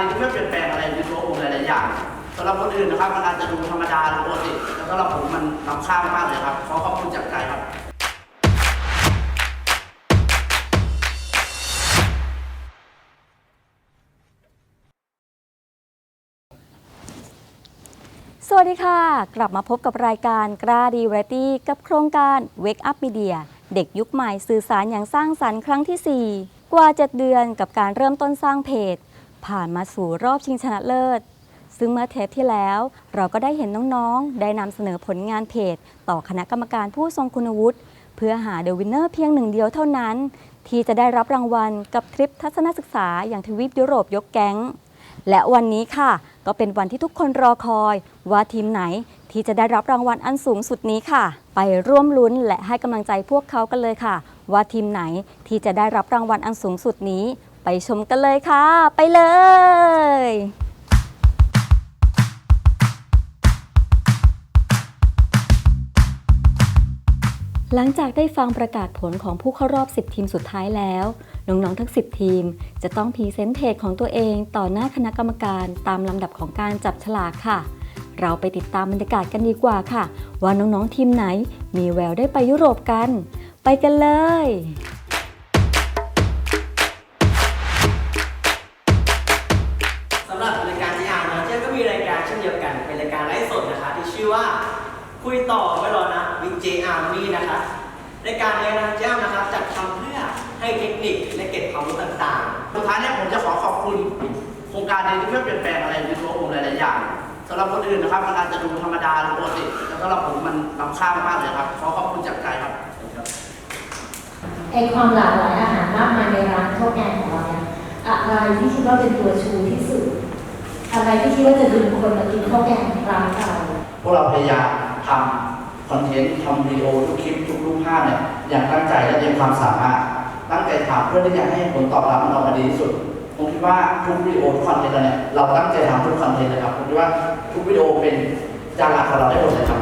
โครงการนี้เพื่อเปลี่ยนแปลงอะไรในตัวผมหลายๆอย่างสำหรับคนอื่นนะครับมันอาจจะดูธรรมดาหรือปกติแต่สำหรับผมมันล้ำค่ามากเลยครับขอขอบคุณจากใจครับสวัสดีค่ะ กลับมาพบกับรายการกล้าดีวรตี้กับโครงการ Wake Up Media เด็กยุคใหม่สื่อสารอย่างสร้างสรรค์ครั้งที่ 4 กว่า 7 เดือนกับการเริ่มต้นสร้างเพจ ผ่านมาสู่รอบชิงชนะเลิศ ซึ่งเมื่อเทปที่แล้ว เราก็ได้เห็นน้องๆ ได้นำเสนอผลงานเพจ ต่อคณะกรรมการผู้ทรงคุณวุฒิเพื่อหาเดอะวินเนอร์เพียงหนึ่งเดียวเท่านั้น ที่จะได้รับรางวัลกับทริปทัศนศึกษาอย่างทวีปยุโรปยกแก๊ง และวันนี้ค่ะ ก็เป็นวันที่ทุกคนรอคอย ว่าทีมไหนที่จะได้รับรางวัลอันสูงสุดนี้ค่ะ ไปร่วมลุ้นและให้กำลังใจพวกเขากันเลยค่ะ ว่าทีมไหนที่จะได้รับรางวัลอันสูงสุดนี้ ไปชมกันเลยค่ะ ไปเลยหลังจากได้ฟังประกาศผลของผู้เข้ารอบ 10 ทีมสุดท้ายแล้ว น้อง ๆ ทั้ง 10 ทีม จะต้องพรีเซนต์เพจของตัวเองต่อหน้าคณะกรรมการตามลำดับของการจับฉลากค่ะ เราไปติดตามบรรยากาศกันดีกว่าค่ะ ว่าน้อง ๆ ทีมไหนมีแววได้ไปยุโรปกัน ไปกันเลย คุยต่อไม่รอนะวิเจอาร์มี่นะคะรายการนี้นะเจ้านะครับจัดทำเพื่อให้เทคนิคและเก็บความรู้ต่างๆ สุดท้ายเนี่ยผมจะขอขอบคุณ โครงการนี้ที่เพื่อเปลี่ยนแปลงอะไรในตัวผมหลายๆอย่างสำหรับคนอื่นนะครับมันอาจจะดูธรรมดาหรือปกติแต่สำหรับผมมันล้ำค่ามากเลยครับขอขอบคุณจากใจครับไอความหลากหลายอาหารมากมายในร้านข้าวแกงของเราเนี่ยอะไรที่คิดว่าเป็นตัวชูที่สุดอะไรที่คิดว่าจะดึงคนมากินข้าวแกงร้านเราพวกเราพยายาม ทำคอนเทนต์ทำวิดีโอทุกคลิปทุกรูปภาพเนี่ยอย่างตั้งใจและเต็มความสามารถ ตั้งใจทำเพื่อที่จะให้ผลตอบรับมันออกมาดีที่สุดผมคิดว่าทุกวิดีโอทุกคอนเทนต์เราเนี่ยเราตั้งใจทำทุกคอนเทนต์เลยครับผมคิดว่าทุกวิดีโอเป็นจานหลักของเราได้หมดเลยครับ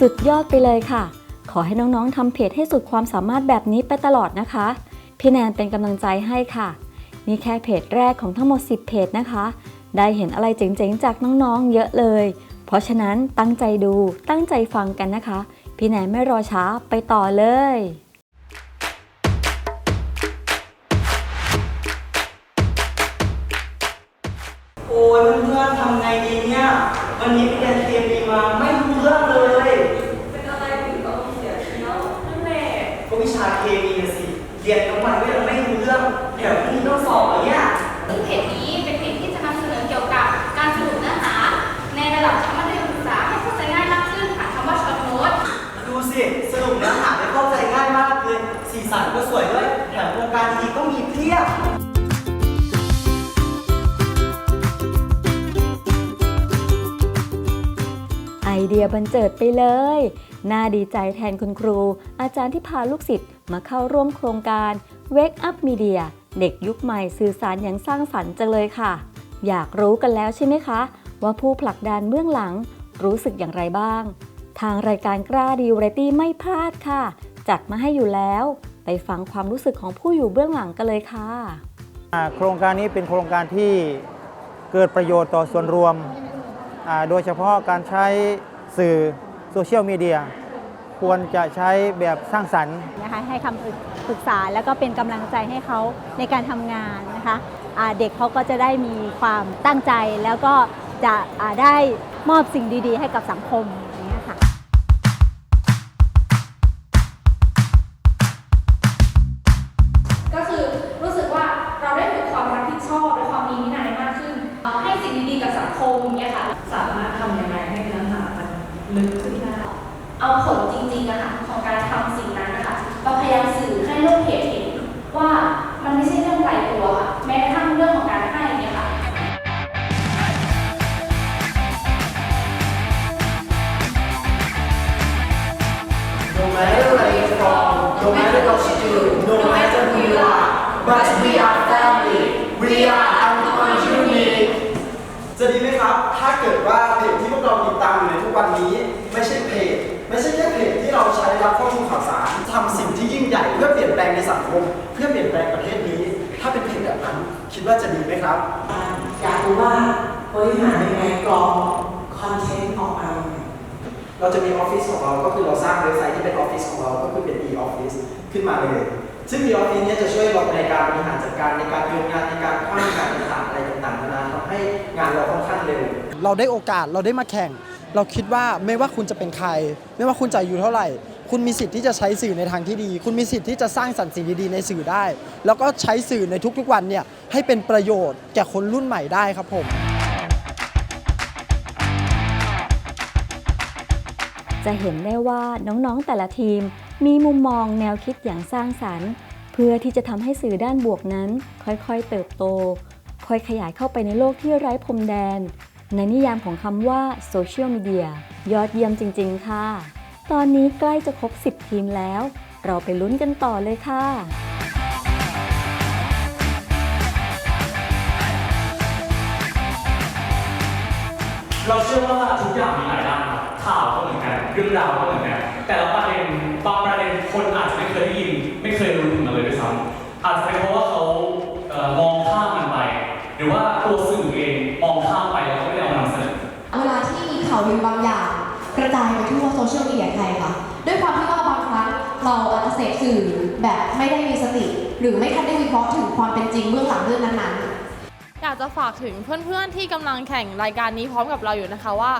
สุดยอดไปเลยค่ะ ขอให้น้องๆทำเพจให้สุดความสามารถแบบนี้ไปตลอดนะคะ พี่แนนเป็นกำลังใจให้ค่ะ นี่แค่เพจแรกของทั้งหมด 10 เพจนะคะ ได้เห็นอะไรเจ๋งๆ จากน้องๆ เยอะเลย เพราะฉะนั้นตั้งใจดูตั้งใจฟังกันนะคะ พี่แนนไม่รอช้าไปต่อเลยโอ้ยเพื่อนๆทำไงดีเนี่ยวันนี้ไปเรียนเคมีมาไม่รู้เรื่องเลยเป็นอะไรถึงต้องเสียเที่ยวนั่นแหละก็วิชาเคมีน่ะสิเรียนทั้งวันก็ยังไม่ สีสันก็สวยด้วยแถมโครงการดีๆก็มีเพียบไอเดียบันเจิดไปเลย น่าดีใจแทนคุณครู อาจารย์ที่พาลูกศิษย์มาเข้าร่วมโครงการ Wake Up Media เด็กยุคใหม่สื่อสารอย่างสร้างสรรค์จังเลยค่ะ อยากรู้กันแล้วใช่ไหมคะ ว่าผู้ผลักดันเบื้องหลังรู้สึกอย่างไรบ้าง ทางรายการกล้าดีวรตี้ไม่พลาดค่ะ จัดมาให้อยู่แล้ว ไปฟังความรู้สึกของผู้อยู่เบื้องหลังกันเลยค่ะอ่าโครงการนี้เป็นโครงการที่เกิดประโยชน์ต่อส่วนรวมอ่าโดยเฉพาะการใช้สื่อโซเชียลมีเดียควรจะใช้แบบสร้างสรรค์นะคะให้คำปรึกษาแล้วก็เป็นกำลังใจให้เขาในการทำงานนะคะอ่าเด็กเขาก็จะได้มีความตั้งใจแล้วก็จะอ่าได้มอบสิ่งดี ๆ ให้กับสังคม คมเนี่ยค่ะ สามารถทำยังไงให้เนื้อหามันลึกขึ้นได้เอาผลจริงๆอะค่ะของการทำสิ่งนั้นนะคะมาพยายามสื่อให้โลกเพจเห็นว่ามันไม่ใช่เรื่องไกลตัวค่ะ แม้กระทั่งเรื่องของการให้เนี่ยค่ะ No matter where you're from, no matter what you do, no matter who you are, but we are family. We are Uncommon Unique. จะดีไหมครับ ถ้าเกิดว่าเพจที่พวกเราติดตามอยู่ในทุกวันนี้ ไม่ใช่เพจ ไม่ใช่แค่เพจที่เราใช้รับข้อมูลข่าวสารทำสิ่งที่ยิ่งใหญ่ เพื่อเปลี่ยนแปลงในสังคม เพื่อเปลี่ยนแปลงประเทศนี้ ถ้าเป็นเพจแบบนั้นคิดว่าจะดีไหมครับ อยากรู้ว่าบริหารยังไงกรองคอนเทนต์ออกมายังไงเราจะมีออฟฟิศของเรา ก็คือเราสร้างเว็บไซต์ที่เป็นออฟฟิศของเรา ก็คือเป็น e-office ขึ้นมาเลย ซึ่ง e-office เนี้จะช่วยเราในการบริหารจัดการในการโยนงานในการคว้างงานต่างๆอะไรต่างๆนานาทำให้งานเราค่อนข้างเร็ว เราได้โอกาสเราได้มาแข่ง เราคิดว่าไม่ว่าคุณจะเป็นใคร ไม่ว่าคุณจะอายุเท่าไหร่ คุณมีสิทธิ์ที่จะใช้สื่อในทางที่ดี คุณมีสิทธิ์ที่จะสร้างสรรค์สิ่งดีๆในสื่อได้ แล้วก็ใช้สื่อในทุกๆวันเนี่ยให้เป็นประโยชน์แก่คนรุ่นใหม่ได้ครับผม จะเห็นได้ว่าน้องๆแต่ละทีม มีมุมมองแนวคิดอย่างสร้างสรรค์ เพื่อที่จะทำให้สื่อด้านบวกนั้น ค่อยๆเติบโต ค่อยขยายเข้าไปในโลกที่ไร้พรมแดน ในนิยามของคำว่าโซเชียลมีเดียยอดเยี่ยมจริง ๆ ค่ะ ตอนนี้ใกล้จะครบ 10 ทีมแล้ว เราไปลุ้นกันต่อเลยค่ะเราเชื่อว่าทุกอย่างมีหลายด้านครับ ข่าวก็เหมือนกันเรื่องราวก็เหมือนกันแต่ละประเด็นบางประเด็นคนอาจจะไม่เคยได้ยิน ไม่เคยรู้ถึงมันเลยด้วยซ้ำอาจจะเป็นเพราะว่าเขามองข้ามมันไป หรือว่าตัวสื่อเองมองข้ามไปแล้วก็ไม่ได้เอามานำเสนอเวลาที่มีข่าวลือบางอย่างกระจายไปทั่วโซเชียลมีเดียไทยค่ะด้วยความที่ว่าบางครั้งเราอาจจะเสพสื่อแบบไม่ได้มีสติ หรือไม่ทันได้วิเคราะห์ถึงความเป็นจริงเบื้องหลังเรื่องนั้นๆากจะฝากถึงเพื่อนๆที่กำลังแข่งรายการนี้พร้อมกับเราอยู่นะคะว่า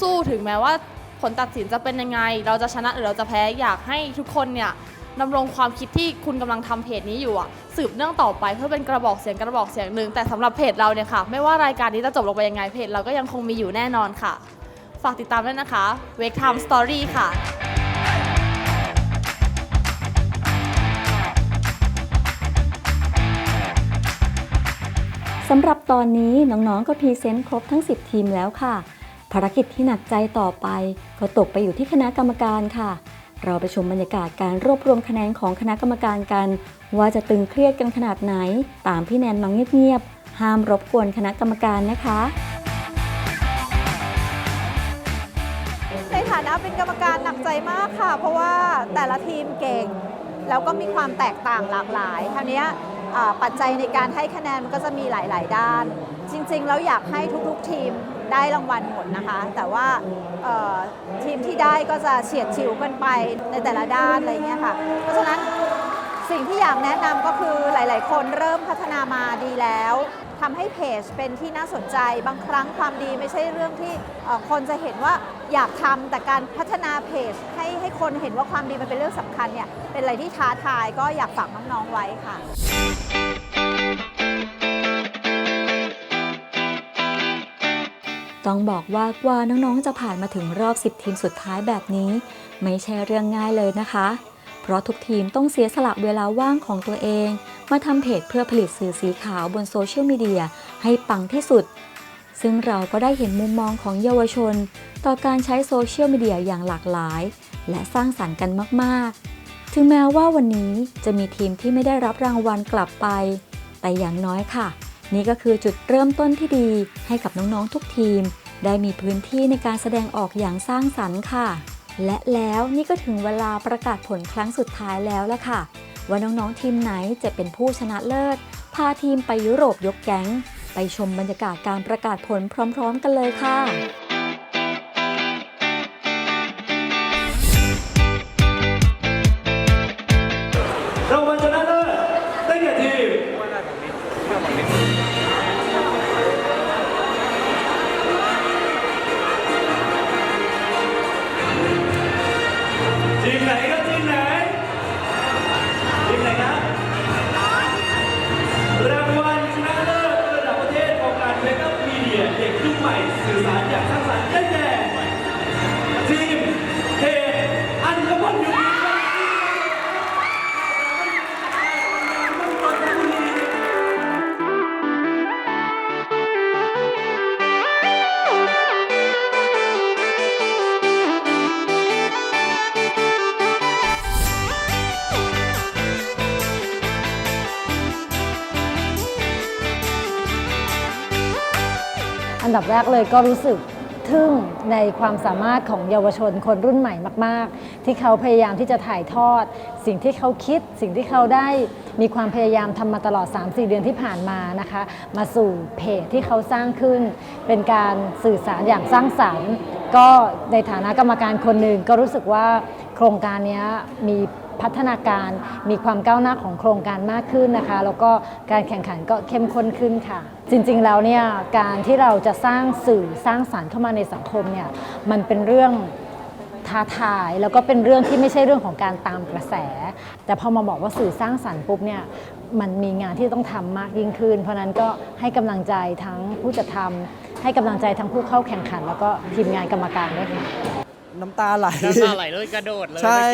สู้ๆถึงแม้ว่าผลตัดสินจะเป็นยังไง เราจะชนะหรือเราจะแพ้อยากให้ทุกคนเนี่ยดำรงความคิดที่คุณกำลังทำเพจนี้อยู่อะสืบเนื่องต่อไปเพื่อเป็นกระบอกเสียงกระบอกเสียงหนึ่งแต่สำหรับเพจเราเนี่ยค่ะ ไม่ว่ารายการนี้จะจบลงไปยังไงเพจเราก็ยังคงมีอยู่แน่นอนค่ะ ฝากติดตามด้วยนะคะ Wake Time Story ค่ะ สำหรับตอนนี้น้องๆก็พรีเซนต์ครบทั้ง 10 ทีมแล้วค่ะ ภารกิจที่หนักใจต่อไปก็ตกไปอยู่ที่คณะกรรมการค่ะ เราไปชมบรรยากาศการรวบรวมคะแนนของคณะกรรมการกัน ว่าจะตึงเครียดกันขนาดไหน ตามพี่แนนมาเงียบๆห้ามรบกวนคณะกรรมการนะคะในฐานะเป็นกรรมการหนักใจมากค่ะ เพราะว่าแต่ละทีมเก่ง แล้วก็มีความแตกต่างหลากหลายคราวนี้ ปัจจัยในการให้คะแนนมันก็จะมีหลาย ๆ ด้าน จริง ๆ แล้วอยากให้ทุก ๆ ทีมได้รางวัลหมดนะคะ แต่ว่าทีมที่ได้ก็จะเฉียดฉิวกันไปในแต่ละด้านอะไรเงี้ยค่ะ เพราะฉะนั้น สิ่งที่อยากแนะนำก็คือหลาย ๆ คนเริ่มพัฒนามาดีแล้วทำให้เพจเป็นที่น่าสนใจ บางครั้งความดีไม่ใช่เรื่องที่คนจะเห็นว่าอยากทำแต่การพัฒนาเพจให้ให้คนเห็นว่าความดีมันเป็นเรื่องสำคัญเนี่ยเป็นอะไรที่ท้าทายก็อยากฝากน้อง ๆ ไว้ค่ะต้องบอกว่ากว่าน้อง ๆ จะผ่านมาถึงรอบ 10 ทีมสุดท้ายแบบนี้ ไม่ใช่เรื่องง่ายเลยนะคะ เพราะทุกทีมต้องเสียสละเวลาว่างของตัวเอง มาทำเพจเพื่อผลิตสื่อสีขาวบนโซเชียลมีเดียให้ปังที่สุด ซึ่งเราก็ได้เห็นมุมมองของเยาวชน ต่อการใช้โซเชียลมีเดียอย่างหลากหลาย และสร้างสรรค์กันมากๆ ถึงแม้ว่าวันนี้จะมีทีมที่ไม่ได้รับรางวัลกลับไป แต่อย่างน้อยค่ะ นี่ก็คือจุดเริ่มต้นที่ดีให้กับน้องๆทุกทีม ได้มีพื้นที่ในการแสดงออกอย่างสร้างสรรค์ค่ะ และแล้วนี่ก็ถึงเวลาประกาศผลครั้งสุดท้ายแล้วละค่ะ ว่าน้องๆทีมไหนจะเป็นผู้ชนะเลิศ พาทีมไปยุโรปยกแก๊ง ไปชมบรรยากาศการประกาศผลพร้อม ๆ กันเลยค่ะรางวัลชนะเลิศได้แก่ทีม แรกเลยก็รู้สึกทึ่งในความสามารถของเยาวชนคนรุ่นใหม่มาก ๆ ที่เขาพยายามที่จะถ่ายทอด สิ่งที่เขาคิด สิ่งที่เขาได้มีความพยายามทำมาตลอด 3-4 เดือนที่ผ่านมานะคะ มาสู่เพจที่เขาสร้างขึ้น เป็นการสื่อสารอย่างสร้างสรรค์ ก็ในฐานะกรรมการคนหนึ่งก็รู้สึกว่าโครงการนี้มี พัฒนาการมีความก้าวหน้าของโครงการมากขึ้นนะคะ แล้วก็การแข่งขันก็เข้มข้นขึ้นค่ะ จริงๆแล้วเนี่ยการที่เราจะสร้างสื่อสร้างสารรค์เข้ามาในสังคมเนี่ยมันเป็นเรื่องท้าทายแล้วก็เป็นเรื่องที่ไม่ใช่เรื่องของการตามกระแส แต่พอมาบอกว่าสื่อสร้างสรรค์ปุ๊บเนี่ยมันมีงานที่ต้องทำมากยิ่งขึ้น เพราะนั้นก็ให้กำลังใจทั้งผู้จัดทำให้กำลังใจทั้งผู้เข้าแข่งขัน แล้วก็ทีมงานกรรมการด้วยค่ะ น้ำตาไหล น้ำตาไหลเลยกระโดดเลยใช่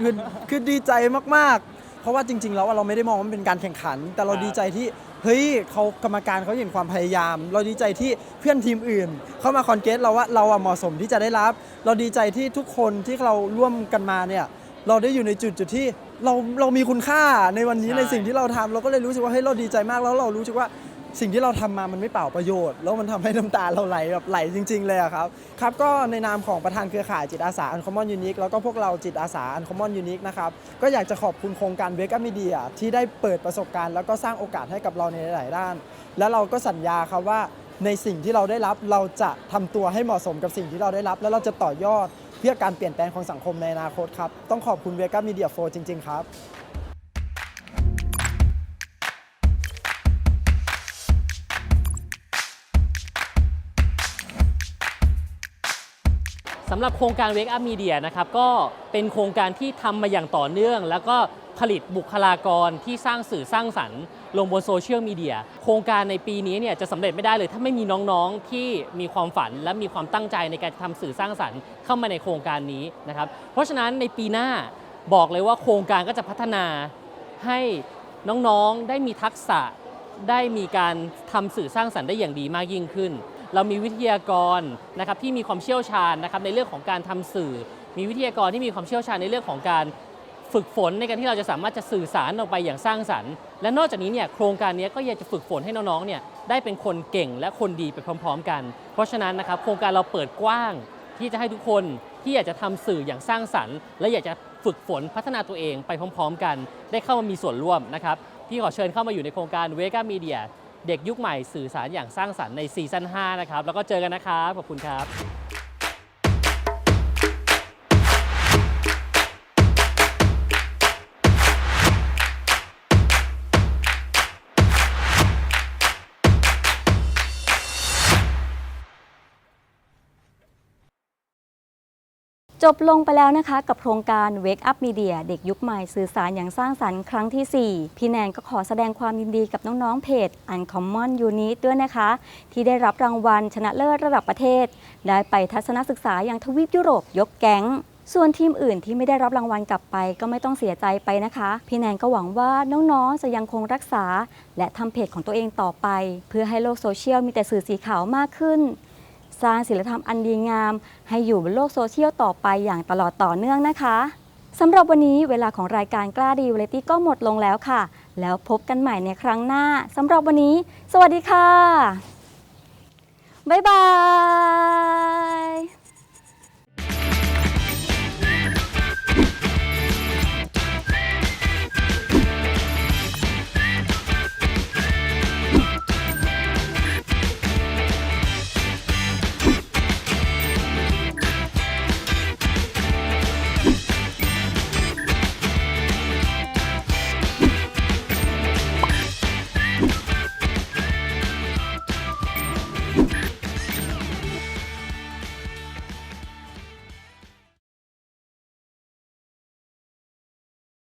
เมื่อกี้อะ คือคือดีใจมากๆ เพราะว่าจริง ๆ แล้วเราไม่ได้มองว่ามันเป็นการแข่งขัน แต่เราดีใจที่เฮ้ยเขากรรมการเขาเห็นความพยายาม เราดีใจที่เพื่อนทีมอื่น เข้ามาคอนเกตเราว่าเราอะเหมาะสมที่จะได้รับ เราดีใจที่ทุกคนที่เราร่วมกันมาเนี่ยเราได้อยู่ในจุดจุดที่เราเรามีคุณค่าในวันนี้ใช่ในสิ่งที่เราทำเราก็เลยรู้สึกว่าเฮ้ยเราดีใจมากแล้วเรารู้สึกว่า สิ่งที่เราทำมามันไม่เปล่าประโยชน์ แล้วมันทำให้น้ำตาเราไหลแบบไหลจริง ๆ เลยครับครับก็ในนามของประธานเครือข่ายจิตอาสา Uncommon Unique แล้วก็พวกเราจิตอาสา Uncommon Unique นะครับก็อยากจะขอบคุณโครงการ Wake Up Media ที่ได้เปิดประสบการณ์ แล้วก็สร้างโอกาสให้กับเราในหลายๆด้าน และเราก็สัญญาครับว่าในสิ่งที่เราได้รับเราจะทำตัวให้เหมาะสมกับสิ่งที่เราได้รับ แล้วเราจะต่อยอดเพื่อการเปลี่ยนแปลงของสังคมในอนาคตครับต้องขอบคุณ Wake Up Media 4จริง ๆ ครับ สำหรับโครงการ Wake Up Media นะครับก็เป็นโครงการที่ทำมาอย่างต่อเนื่อง แล้วก็ผลิตบุคลากรที่สร้างสื่อสร้างสรรค์ลงบนโซเชียลมีเดียโครงการในปีนี้เนี่ยจะสำเร็จไม่ได้เลย ถ้าไม่มีน้องๆที่มีความฝันและมีความตั้งใจในการทำสื่อสร้างสรรค์เข้ามาในโครงการนี้นะครับเพราะฉะนั้นในปีหน้าบอกเลยว่าโครงการก็จะพัฒนาให้น้องๆได้มีทักษะได้มีการทำสื่อสร้างสรรค์ได้อย่างดีมากยิ่งขึ้น เรามีวิทยากรนะครับที่มีความเชี่ยวชาญนะครับในเรื่องของการทำสื่อ มีวิทยากรที่มีความเชี่ยวชาญในเรื่องของการฝึกฝนในการที่เราจะสามารถจะสื่อสารออกไปอย่างสร้างสรรค์ และนอกจากนี้เนี่ยโครงการนี้ก็อยากจะฝึกฝนให้น้องๆเนี่ยได้เป็นคนเก่งและคนดีไปพร้อม ๆ กัน เพราะฉะนั้นนะครับโครงการเราเปิดกว้างที่จะให้ทุกคนที่อยากจะทำสื่ออย่างสร้างสรรค์ และอยากจะฝึกฝนพัฒนาตัวเองไปพร้อม ๆ กัน ได้เข้ามามีส่วนร่วมนะครับพี่ขอเชิญเข้ามาอยู่ในโครงการ Vega Media เด็กยุคใหม่สื่อสารอย่างสร้างสรรค์ในซีซั่น5นะครับแล้วก็เจอกันนะครับขอบคุณครับ จบลงไปแล้วนะคะกับโครงการ Wake Up Media เด็กยุคใหม่สื่อสารอย่างสร้างสรรค์ครั้งที่ 4 พี่แนนก็ขอแสดงความยินดีกับน้องๆเพจ Uncommon Unit ด้วยนะคะ ที่ได้รับรางวัลชนะเลิศระดับประเทศ ได้ไปทัศนศึกษาอย่างทวีปยุโรปยกแก๊งส่วนทีมอื่นที่ไม่ได้รับรางวัลกลับไปก็ไม่ต้องเสียใจไปนะคะ พี่แนนก็หวังว่าน้องๆจะยังคงรักษา และทำเพจของตัวเองต่อไป เพื่อให้โลกโซเชียลมีแต่สื่อสีขาวมากขึ้น สร้างศิลธรรมอันดีงาม ให้อยู่บนโลกโซเชียลต่อไปอย่างตลอดต่อเนื่องนะคะสำหรับวันนี้เวลาของรายการกล้าดีวาไรตี้ก็หมดลงแล้วค่ะ แล้วพบกันใหม่ในครั้งหน้าสำหรับวันนี้ สวัสดีค่ะ บ๊ายบาย